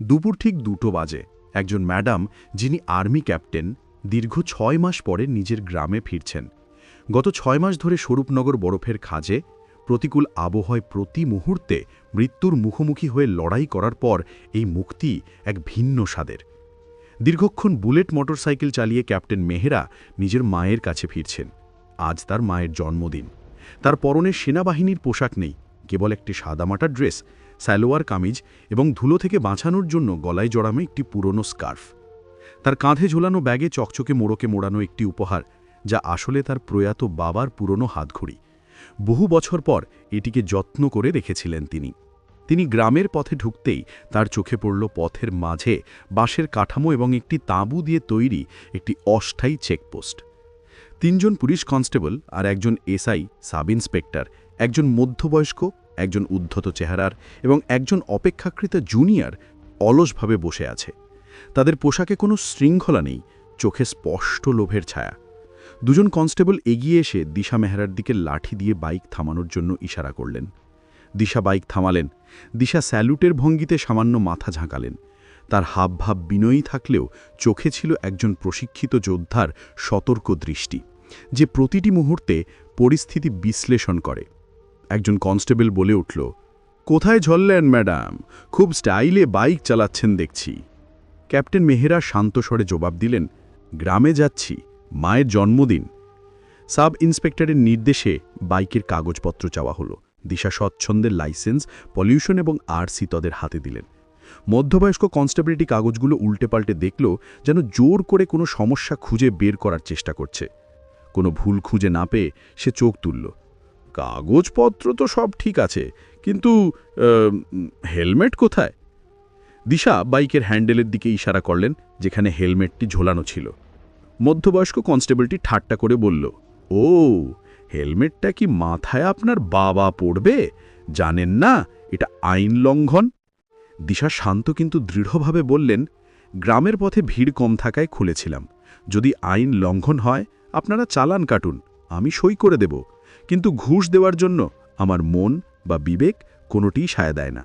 দুপুর ঠিক দুটো বাজে। একজন ম্যাডাম, যিনি আর্মি ক্যাপ্টেন, দীর্ঘ ছয় মাস পরে নিজের গ্রামে ফিরছেন। গত ছয় মাস ধরে স্বরূপনগর বরফের খাজে প্রতিকূল আবহাওয়ায় প্রতি মুহূর্তে মৃত্যুর মুখোমুখি হয়ে লড়াই করার পর এই মুক্তি এক ভিন্ন স্বাদের। দীর্ঘক্ষণ বুলেট মোটরসাইকেল চালিয়ে ক্যাপ্টেন মেহেরা নিজের মায়ের কাছে ফিরছেন। আজ তার মায়ের জন্মদিন। তার পরনে সেনাবাহিনীর পোশাক নেই, কেবল একটি সাদামাটা ড্রেস স্যালোয়ার কামিজ এবং ধুলো থেকে বাঁচানোর জন্য গলায় জড়ানো একটি পুরনো স্কার্ফ। তার কাঁধে ঝোলানো ব্যাগে চকচকে মোড়কে মোড়ানো একটি উপহার, যা আসলে তার প্রয়াত বাবার পুরনো হাতঘড়ি। বহু বছর পর এটিকে যত্ন করে রেখেছিলেন তিনি। তিনি গ্রামের পথে ঢুকতেই তার চোখে পড়ল পথের মাঝে বাঁশের কাঠামো এবং একটি তাঁবু দিয়ে তৈরি একটি অস্থায়ী চেকপোস্ট। তিনজন পুলিশ কনস্টেবল আর একজন এসআই সাব ইন্সপেক্টর একজন মধ্যবয়স্ক একজন উদ্ধত চেহারার এবং একজন অপেক্ষাকৃত জুনিয়র অলসভাবে বসে আছে। তাদের পোশাকে কোনো শৃঙ্খলা নেই, চোখে স্পষ্ট লোভের ছায়া। দুজন কনস্টেবল এগিয়ে এসে দিশা মেহরার দিকে লাঠি দিয়ে বাইক থামানোর জন্য ইশারা করলেন। দিশা বাইক থামালেন, দিশা স্যালুটের ভঙ্গিতে সামান্য মাথা ঝাঁকালেন। তার হাবভাব বিনয়ী থাকলেও চোখে ছিল একজন প্রশিক্ষিত যোদ্ধার সতর্ক দৃষ্টি, যে প্রতিটি মুহূর্তে পরিস্থিতি বিশ্লেষণ করে। একজন কনস্টেবল বলে উঠল, কোথায় ঝরলেন, ম্যাডাম? খুব স্টাইলে বাইক চালাচ্ছেন দেখছি। ক্যাপ্টেন মেহেরা শান্ত স্বরে জবাব দিলেন, গ্রামে যাচ্ছি, মায়ের জন্মদিন। সাব ইন্সপেক্টরের নির্দেশে বাইকের কাগজপত্র চাওয়া হলো। দিশা স্বচ্ছন্দের লাইসেন্স, পলিউশন এবং আরসি তদের হাতে দিলেন। মধ্যবয়স্ক কনস্টেবিলিটি কাগজগুলো উল্টে পাল্টে দেখল যেন জোর করে কোনো সমস্যা খুঁজে বের করার চেষ্টা করছে। কোনো ভুল খুঁজে না পেয়ে সে চোখ তুলল। কাগজপত্র তো সব ঠিক আছে, কিন্তু হেলমেট কোথায়? দিশা বাইকের হ্যান্ডেলের দিকে ইশারা করলেন, যেখানে হেলমেটটি ঝোলানো ছিল। মধ্যবয়স্ক কনস্টেবলটি ঠাট্টা করে বলল, ও, হেলমেটটা কি মাথায় আপনার বাবা পড়বে জানেন না, এটা আইন লঙ্ঘন? দিশা শান্ত কিন্তু দৃঢ়ভাবে বললেন, গ্রামের পথে ভিড় কম থাকায় খুলেছিলাম। যদি আইন লঙ্ঘন হয়, আপনারা চালান কাটুন, আমি সই করে দেব। কিন্তু ঘুষ দেওয়ার জন্য আমার মন বা বিবেক কোনোটিই সায় দেয় না।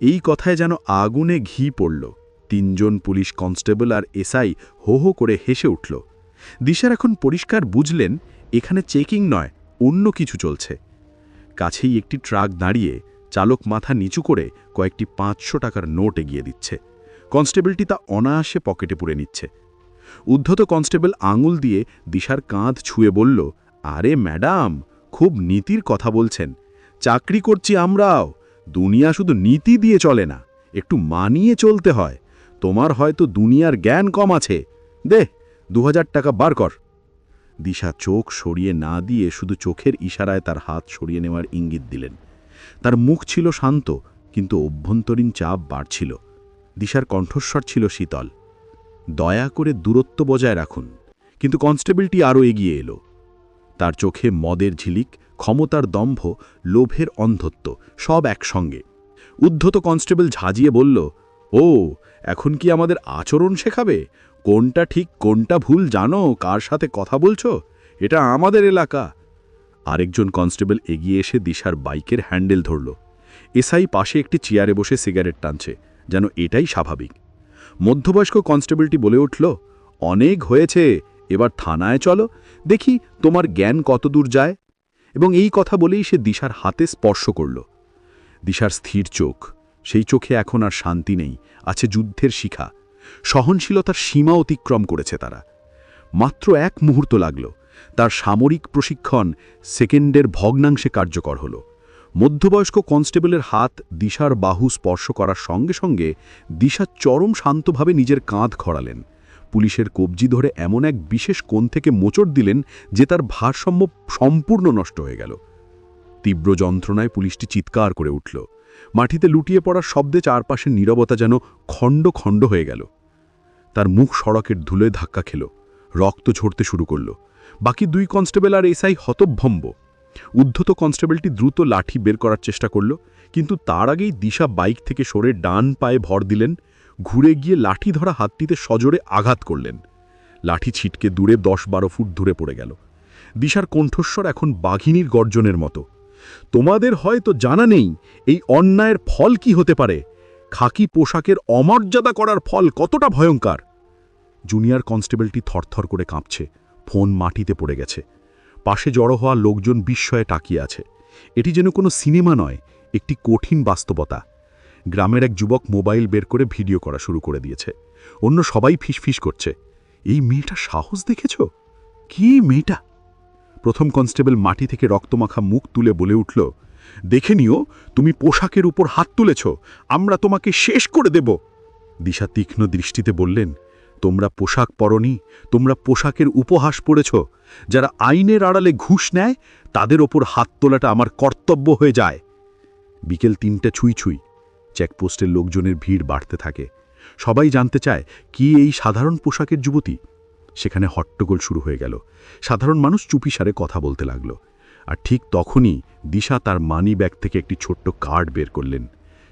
এই কথায় যেন আগুনে ঘি পড়ল। তিনজন পুলিশ কনস্টেবল আর এসআই হো হো করে হেসে উঠল। দিশার এখন পরিষ্কার বুঝলেন, এখানে চেকিং নয়, অন্য কিছু চলছে। কাছেই একটি ট্রাক দাঁড়িয়ে চালক মাথা নিচু করে কয়েকটি পাঁচশো টাকার নোট এগিয়ে দিচ্ছে। কনস্টেবলটি তা অনায়াসে পকেটে পুরে নিচ্ছে। উদ্ধত কনস্টেবল আঙুল দিয়ে দিশার কাঁধ ছুঁয়ে বলল, আরে ম্যাডাম খুব নীতির কথা বলছেন। চাকরি করছি আমরাও। দুনিয়া শুধু নীতি দিয়ে চলে না, একটু মানিয়ে চলতে হয়। তোমার হয়তো দুনিয়ার জ্ঞান কম আছে। দে দু হাজার টাকা বার কর। দিশা চোখ সরিয়ে না দিয়ে শুধু চোখের ইশারায় তার হাত সরিয়ে নেওয়ার ইঙ্গিত দিলেন। তার মুখ ছিল শান্ত, কিন্তু অভ্যন্তরীণ চাপ বাড়ছিল। দিশার কণ্ঠস্বর ছিল শীতল। দয়া করে দূরত্ব বজায় রাখুন। কিন্তু কনস্টেবলটি আরও এগিয়ে এলো। তার চোখে মদের ঝিলিক, ক্ষমতার দম্ভ, লোভের অন্ধত্ব, সব একসঙ্গে। উদ্ধত কনস্টেবল ঝাঁজিয়ে বলল, ও, এখন কি আমাদের আচরণ শেখাবে? কোনটা ঠিক, কোনটা ভুল জানো? কার সাথে কথা বলছো? এটা আমাদের এলাকা। আরেকজন কনস্টেবল এগিয়ে এসে দিশার বাইকের হ্যান্ডেল ধরল। এসআই পাশে একটি চেয়ারে বসে সিগারেট টানছে, যেন এটাই স্বাভাবিক। মধ্যবয়স্ক কনস্টেবলটি বলে উঠল, অনেক হয়েছে এবার থানায় চলো, দেখি তোমার জ্ঞান কতদূর যায়। এবং এই কথা বলেই সে দিশার হাতে স্পর্শ করল। দিশার স্থির চোখ, সেই চোখে এখন আর শান্তি নেই, আছে যুদ্ধের শিখা। সহনশীলতার সীমা অতিক্রম করেছে তারা। মাত্র এক মুহূর্ত লাগল, তার সামরিক প্রশিক্ষণ সেকেন্ডের ভগ্নাংশে কার্যকর হল। মধ্যবয়স্ক কনস্টেবলের হাত দিশার বাহু স্পর্শ করার সঙ্গে সঙ্গে দিশা চরম শান্তভাবে নিজের কাঁধ খড়ালেন পুলিশের কবজি ধরে এমন এক বিশেষ কোণ থেকে মোচড় দিলেন যে তার ভারসাম্য সম্পূর্ণ নষ্ট হয়ে গেল। তীব্র যন্ত্রণায় পুলিশটি চিৎকার করে উঠল। মাটিতে লুটিয়ে পড়ার শব্দে চারপাশের নীরবতা যেন খণ্ড খণ্ড হয়ে গেল। তার মুখ সড়কের ধুলোয় ধাক্কা খেল। রক্ত ঝরতে শুরু করল। বাকি দুই কনস্টেবল আর এসআই হতভম্ব। উদ্ধত কনস্টেবলটি দ্রুত লাঠি বের করার চেষ্টা করল, কিন্তু তার আগেই দিশা বাইক থেকে সরে ডান পায়ে ভর দিলেন ঘুরে গিয়ে লাঠি ধরা হাতটিতে সজোরে আঘাত করলেন। লাঠি ছিটকে দূরে দশ বারো ফুট দূরে পড়ে গেল। দিশার কণ্ঠস্বর এখন বাঘিনীর গর্জনের মতো। তোমাদের হয়তো জানা নেই, এই অন্যায়ের ফল কি হতে পারে? খাকি পোশাকের অমর্যাদা করার ফল কতটা ভয়ঙ্কর? জুনিয়র কনস্টেবলটি থরথর করে কাঁপছে, ফোন মাটিতে পড়ে গেছে। পাশে জড়ো হওয়া লোকজন বিস্ময়ে তাকিয়ে আছে। এটি যেন কোনো সিনেমা নয়, একটি কঠিন বাস্তবতা। গ্রামের এক যুবক মোবাইল বের করে ভিডিও করা শুরু করে দিয়েছে। অন্য সবাই ফিসফিস করছে। এই মেয়েটা সাহস দেখেছ? কি মেয়েটা? প্রথম কনস্টেবল মাটি থেকে রক্তমাখা মুখ তুলে বলে উঠল, দেখে নিও, তুমি পোশাকের উপর হাত তুলেছ, আমরা তোমাকে শেষ করে দেব। দিশা তীক্ষ্ণ দৃষ্টিতে বললেন, তোমরা পোশাক পরনি, তোমরা পোশাকের উপহাস পড়েছ। যারা আইনের আড়ালে ঘুষ নেয়, তাদের ওপর হাত তোলাটা আমার কর্তব্য হয়ে যায়। বিকেল তিনটে ছুঁই ছুঁই চেকপোস্টের লোকজনের ভিড় বাড়তে থাকে। সবাই জানতে চায়, কি এই সাধারণ পোশাকের যুবতী? সেখানে হট্টগোল শুরু হয়ে গেল। সাধারণ মানুষ চুপিসারে কথা বলতে লাগল। আর ঠিক তখনই দিশা তার মানি ব্যাগ থেকে একটি ছোট্ট কার্ড বের করলেন।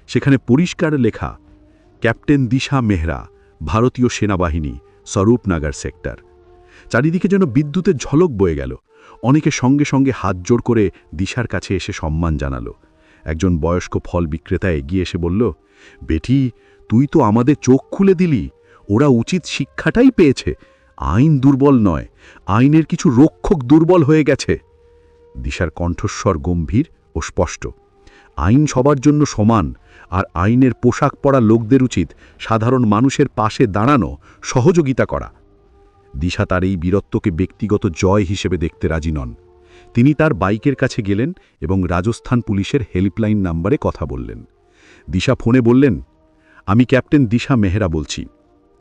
সেখানে পরিষ্কার লেখা, ক্যাপ্টেন দিশা মেহরা, ভারতীয় সেনাবাহিনী, স্বরূপনাগার সেক্টর। চারিদিকে যেন বিদ্যুতের ঝলক বয়ে গেল। অনেকে সঙ্গে সঙ্গে হাত জোড় করে দিশার কাছে এসে সম্মান জানালো। একজন বয়স্ক ফল বিক্রেতা এগিয়ে এসে বলল, বেটি, তুই তো আমাদের চোখ খুলে দিলি। ওরা উচিত শিক্ষাটাই পেয়েছে। আইন দুর্বল নয়, আইনের কিছু রক্ষক দুর্বল হয়ে গেছে। দিশার কণ্ঠস্বর গম্ভীর ও স্পষ্ট। আইন সবার জন্য সমান, আর আইনের পোশাক পরা লোকদের উচিত সাধারণ মানুষের পাশে দাঁড়ানো, সহযোগিতা করা। দিশা তার এই বীরত্বকে ব্যক্তিগত জয় হিসেবে দেখতে রাজি নন। তিনি তার বাইকের কাছে গেলেন এবং রাজস্থান পুলিশের হেল্পলাইন নাম্বারে কথা বললেন। দিশা ফোনে বললেন, আমি ক্যাপ্টেন দিশা মেহরা বলছি।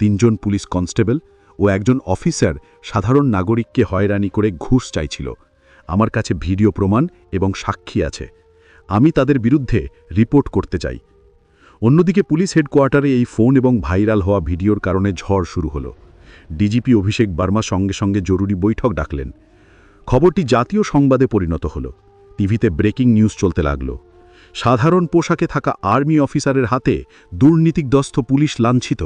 তিনজন পুলিশ কনস্টেবল ও একজন অফিসার সাধারণ নাগরিককে হয়রানি করে ঘুষ চাইছিল। আমার কাছে ভিডিও প্রমাণ এবং সাক্ষী আছে। আমি তাদের বিরুদ্ধে রিপোর্ট করতে চাই। অন্যদিকে পুলিশ হেডকোয়ার্টারে এই ফোন এবং ভাইরাল হওয়া ভিডিওর কারণে ঝড় শুরু হলো। ডিজিপি অভিষেক বার্মা সঙ্গে সঙ্গে জরুরি বৈঠক ডাকলেন। খবরটি জাতীয় সংবাদে পরিণত হল। টিভিতে ব্রেকিং নিউজ চলতে লাগল। সাধারণ পোশাকে থাকা আর্মি অফিসারের হাতে দুর্নীতিগ্রস্ত পুলিশ লাঞ্ছিত।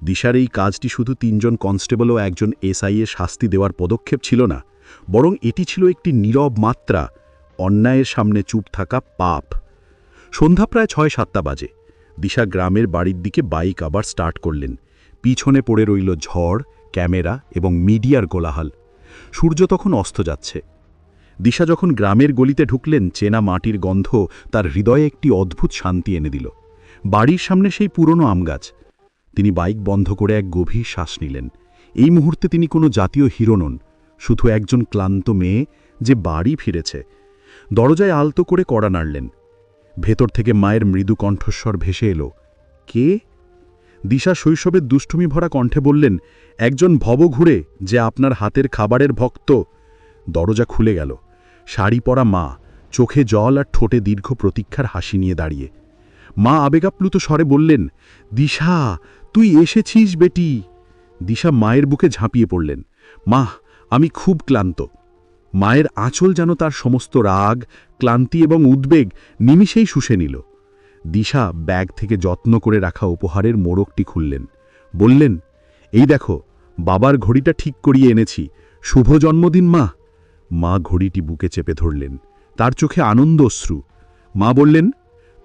দিশার এই কাজটি শুধু তিনজন কনস্টেবল ও একজন এসআইএ শাস্তি দেওয়ার পদক্ষেপ ছিল না, বরং এটি ছিল একটি নীরব মাত্রা, অন্যায়ের সামনে চুপ থাকা পাপ। সন্ধ্যা প্রায় ছয় সাতটা বাজে। দিশা গ্রামের বাড়ির দিকে বাইক আবার স্টার্ট করলেন। পিছনে পড়ে রইল ঝড়, ক্যামেরা এবং মিডিয়ার গোলাহাল সূর্য তখন অস্ত যাচ্ছে। দিশা যখন গ্রামের গলিতে ঢুকলেন, চেনা মাটির গন্ধ তার হৃদয়ে একটি অদ্ভুত শান্তি এনে দিল। বাড়ির সামনে সেই পুরনো আমগাছ তিনি বাইক বন্ধ করে এক গভীর শ্বাস নিলেন। এই মুহূর্তে তিনি কোনো জাতীয় হিরো নন, শুধু একজন ক্লান্ত মেয়ে যে বাড়ি ফিরেছে। দরজায় আলতো করে কড়া নাড়লেন। ভেতর থেকে মায়ের মৃদু কণ্ঠস্বর ভেসে এলো, কে? দিশা শৈশবের দুষ্টুমি ভরা কণ্ঠে বললেন, একজন ভব ঘুরে যে আপনার হাতের খাবারের ভক্ত। দরজা খুলে গেল। শাড়ি পরা মা, চোখে জল আর ঠোঁটে দীর্ঘ প্রতীক্ষার হাসি নিয়ে দাঁড়িয়ে। মা আবেগাপ্লুত স্বরে বললেন, দিশা, তুই এসেছিস বেটি? দিশা মায়ের বুকে ঝাঁপিয়ে পড়লেন মা আমি খুব ক্লান্ত। মায়ের আঁচল যেন তার সমস্ত রাগ, ক্লান্তি এবং উদ্বেগ নিমিষেই শুষে নিল। দিশা ব্যাগ থেকে যত্ন করে রাখা উপহারের মোড়কটি খুললেন। বললেন, এই দেখো, বাবার ঘড়িটা ঠিক করিয়ে এনেছি। শুভ জন্মদিন, মা। মা ঘড়িটি বুকে চেপে ধরলেন। তার চোখে আনন্দ অশ্রু। মা বললেন,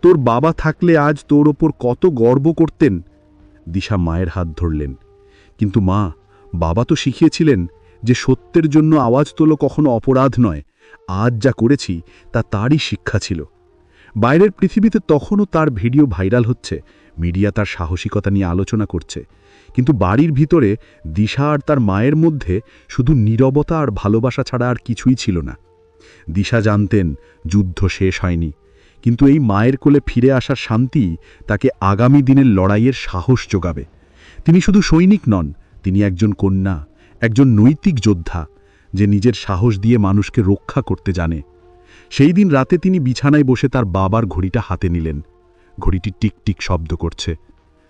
তোর বাবা থাকলে আজ তোর ওপর কত গর্ব করতেন। দিশা মায়ের হাত ধরলেন। কিন্তু মা, বাবা তো শিখিয়েছিলেন যে সত্যের জন্য আওয়াজ তোলো কখনো অপরাধ নয়। আজ যা করেছি, তা তারই শিক্ষা ছিল। বাইরের পৃথিবীতে তখনও তার ভিডিও ভাইরাল হচ্ছে। মিডিয়া তার সাহসিকতা নিয়ে আলোচনা করছে। কিন্তু বাড়ির ভিতরে দিশা আর তার মায়ের মধ্যে শুধু নীরবতা আর ভালোবাসা ছাড়া আর কিছুই ছিল না। দিশা জানতেন, যুদ্ধ শেষ হয়নি। কিন্তু এই মায়ের কোলে ফিরে আসার শান্তি তাকে আগামী দিনের লড়াইয়ের সাহস যোগাবে। তিনি শুধু সৈনিক নন, তিনি একজন কন্যা, একজন নৈতিক যোদ্ধা, যে নিজের সাহস দিয়ে মানুষকে রক্ষা করতে জানে। সেই দিন রাতে তিনি বিছানায় বসে তার বাবার ঘড়িটা হাতে নিলেন। ঘড়িটি টিকটিক টিক শব্দ করছে।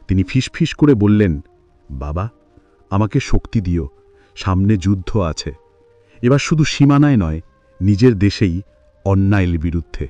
তিনি ফিস করে বললেন, বাবা, আমাকে শক্তি দিও, সামনে যুদ্ধ আছে। এবার শুধু সীমানায় নয়, নিজের দেশেই অন্যায়ের বিরুদ্ধে।